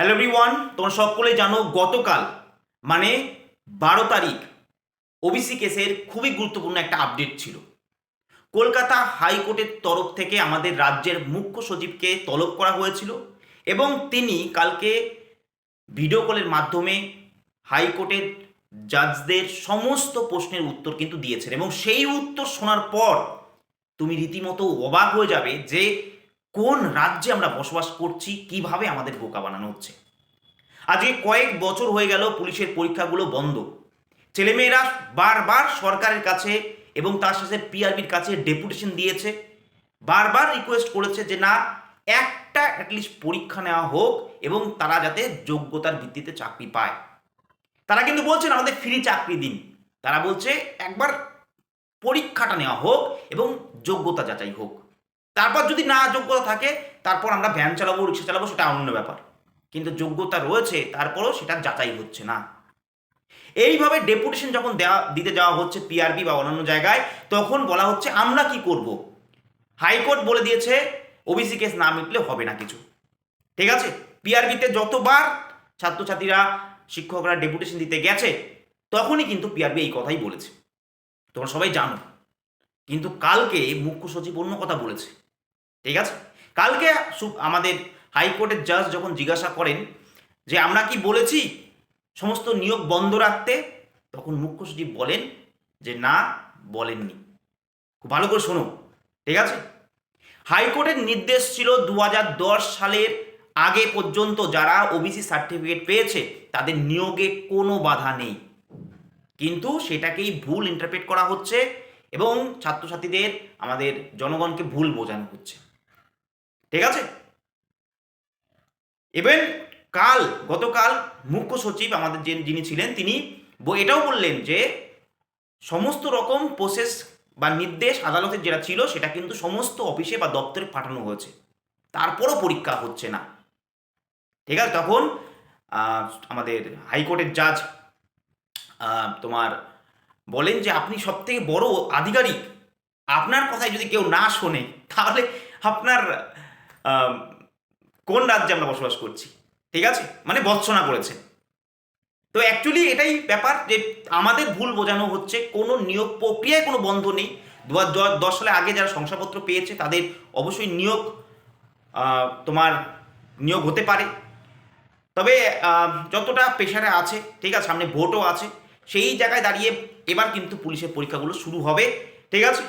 Hello everyone তোমরা সকলে জানো গতকাল মানে বারো তারিখ ওবিসি কেসের খুবই গুরুত্বপূর্ণ একটা আপডেট ছিল। কলকাতা হাইকোর্টের তরফ থেকে আমাদের রাজ্যের মুখ্য সচিবকে তলব করা হয়েছিল এবং তিনি কালকে ভিডিও কলের মাধ্যমে হাইকোর্টের জাজদের সমস্ত প্রশ্নের উত্তর কিন্তু দিয়েছেন এবং সেই উত্তর শোনার পর তুমি রীতিমতো অবাক হয়ে যাবে যে কোন রাজ্যে আমরা বসবাস করছি, কীভাবে আমাদের বোকা বানানো হচ্ছে? আজকে কয়েক বছর হয়ে গেল পুলিশের পরীক্ষাগুলো বন্ধ। ছেলেমেয়েরা বারবার সরকারের কাছে এবং তার সাথে পিআরবির কাছে ডেপুটেশন দিয়েছে। বারবার রিকোয়েস্ট করেছে যে, না, একটা অ্যাটলিস্ট পরীক্ষা নেওয়া হোক এবং তারা যাতে যোগ্যতার ভিত্তিতে চাকরি পায়। তারা কিন্তু বলছেন, আমাদের ফ্রি চাকরি দিন। তারা বলছে, একবার পরীক্ষাটা নেওয়া হোক এবং যোগ্যতা যাচাই হোক। তারপর যদি না যোগ্যতা থাকে, তারপর আমরা ভ্যান চালাবো, রিক্সা চালাবো, সেটা অন্য ব্যাপার। কিন্তু যোগ্যতা রয়েছে, তারপরও সেটা যাচাই হচ্ছে না। এইভাবে ডেপুটেশন যখন দেওয়া দিতে যাওয়া হচ্ছে পিআরবি বা অন্যান্য জায়গায়, তখন বলা হচ্ছে, আমরা কি করব? হাইকোর্ট বলে দিয়েছে, ওবিসি কেস না মিটলে হবে না কিছু। ঠিক আছে? পিআরবিতে যতবার ছাত্রছাত্রীরা, শিক্ষকরা ডেপুটেশন দিতে গেছে, তখনই কিন্তু পিআরবি এই কথাই বলেছে। তোমরা সবাই জানো। কিন্তু কালকে মুখ্য সচিব অন্য কথা বলেছে। ঠিক আছে? কালকে আমাদের হাইকোর্টের জাজ যখন জিজ্ঞাসা করেন যে, আমরা কি বলেছি সমস্ত নিয়োগ বন্ধ রাখতে? তখন মুখ্য সচিব বলেন যে, না, বলেননি। খুব ভালো করে শোনো। ঠিক আছে? হাইকোর্টের নির্দেশ ছিল দু হাজার দশ সালের আগে পর্যন্ত যারা ওবিসি সার্টিফিকেট পেয়েছে, তাদের নিয়োগে কোনো বাধা নেই। কিন্তু সেটাকেই ভুল ইন্টারপ্রেট করা হচ্ছে। এবং ছাত্রছাত্রীদের আমাদের জনগণকে ভুল বোঝানো হচ্ছে। ঠিক আছে? ইভেন কাল, গতকাল মুখ্য সচিব আমাদের যে যিনি ছিলেন, তিনি এটাও বললেন যে সমস্ত রকম প্রসেস বা নির্দেশ আদালতের যেটা ছিল, সেটা কিন্তু সমস্ত অফিসে বা দপ্তরে পাঠানো হয়েছে। তারপরও পরীক্ষা হচ্ছে না। ঠিক আছে? তখন আমাদের হাইকোর্টের জাজ তোমার বলেন যে আপনি সব থেকে বড় আধিকারিক। আপনার কথায় যদি কেউ না শোনে, তাহলে আপনার কোন রাজ্যে আমরা বসবাস করছি? ঠিক আছে? মানে বৎসনা করেছে। তো অ্যাকচুয়ালি এটাই ব্যাপার যে আমাদের ভুল বোঝানো হচ্ছে, কোনো নিয়োগ প্রক্রিয়ায় কোনো বন্ধ নেই। দু দশ সালে আগে যারা শংসাপত্র পেয়েছে, তাদের অবশ্যই নিয়োগ তোমার নিয়োগ হতে পারে। তবে যতটা প্রেশারে আছে, ঠিক আছে, সামনে ভোটও আছে সেই জায়গায় দাঁড়িয়ে এবার কিন্তু পুলিশের পরীক্ষাগুলো শুরু হবে। ঠিক আছে?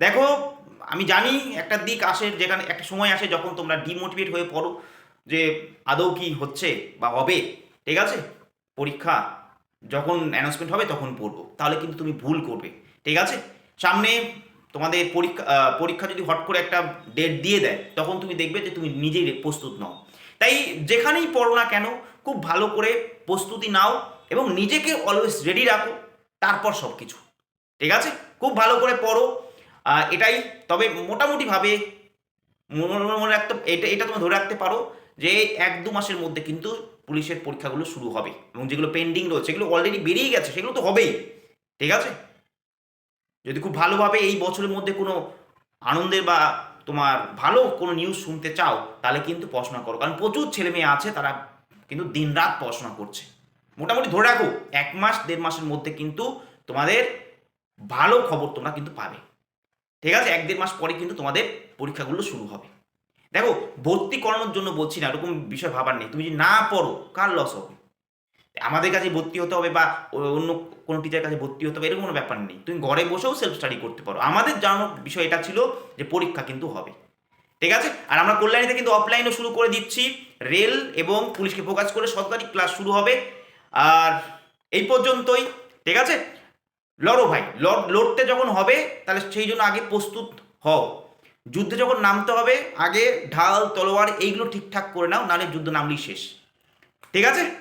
দেখো, আমি জানি একটা দিক আসে যেখানে, একটা সময় আসে যখন তোমরা ডিমোটিভেট হয়ে পড়ো যে আদৌ কি হচ্ছে বা হবে। ঠিক আছে? পরীক্ষা যখন অ্যানাউন্সমেন্ট হবে তখন পড়ব। তাহলে কিন্তু তুমি ভুল করবে। ঠিক আছে? সামনে তোমাদের পরীক্ষা পরীক্ষা যদি হট করে একটা ডেট দিয়ে দেয়, তখন তুমি দেখবে যে তুমি নিজেই প্রস্তুত নও। তাই যেখানেই পড়ো না কেন, খুব ভালো করে প্রস্তুতি নাও। এবং নিজেকে অলওয়েজ রেডি রাখো, তারপর সব কিছু ঠিক আছে? খুব ভালো করে পড়ো। এটাই। তবে মোটামুটিভাবে মনে রাখতে, এটা এটা তোমরা ধরে রাখতে পারো যে এক দু মাসের মধ্যে কিন্তু পুলিশের পরীক্ষাগুলো শুরু হবে এবং যেগুলো পেন্ডিং রয়েছে, সেগুলো অলরেডি বেরিয়ে গেছে, সেগুলো তো হবেই। ঠিক আছে? যদি খুব ভালোভাবে এই বছরের মধ্যে কোনো আনন্দের বা তোমার ভালো কোনো নিউজ শুনতে চাও, তাহলে কিন্তু পড়াশোনা করো। কারণ প্রচুর ছেলে মেয়ে আছে, তারা কিন্তু দিনরাত পড়াশোনা করছে। মোটামুটি ধরে রাখো, এক মাস, দেড় মাসের মধ্যে কিন্তু তোমাদের ভালো খবর তোমরা কিন্তু পাবে। ঠিক আছে? এক, দেড় মাস পরে কিন্তু তোমাদের পরীক্ষাগুলো শুরু হবে। দেখো, ভর্তি করানোর জন্য বলছি না, এরকম বিষয় ভাবার নেই। তুমি যদি না পড়ো, কার লস হবে? আমাদের কাছে ভর্তি হতে হবে বা অন্য কোনো টিচারের কাছে ভর্তি হতে হবে, এরকম কোনো ব্যাপার নেই। তুমি ঘরে বসেও সেলফ স্টাডি করতে পারো। আমাদের জানানোর বিষয় এটা ছিল যে পরীক্ষা কিন্তু হবে। ঠিক আছে? আর আমরা কল্যাণীতে কিন্তু অফলাইনও শুরু করে দিচ্ছি। রেল এবং পুলিশকে ফোকাস করে সরকারি ক্লাস শুরু হবে। আর এই পর্যন্তই, ঠিক আছে? লড়ো ভাই, লড়, লড়তে যখন হবে, তাহলে সেই জন্য আগে প্রস্তুত হও। যুদ্ধে যখন নামতে হবে, আগে ঢাল, তলোয়ার, এইগুলো ঠিকঠাক করে নাও, নাহলে যুদ্ধ নামলেই শেষ। ঠিক আছে?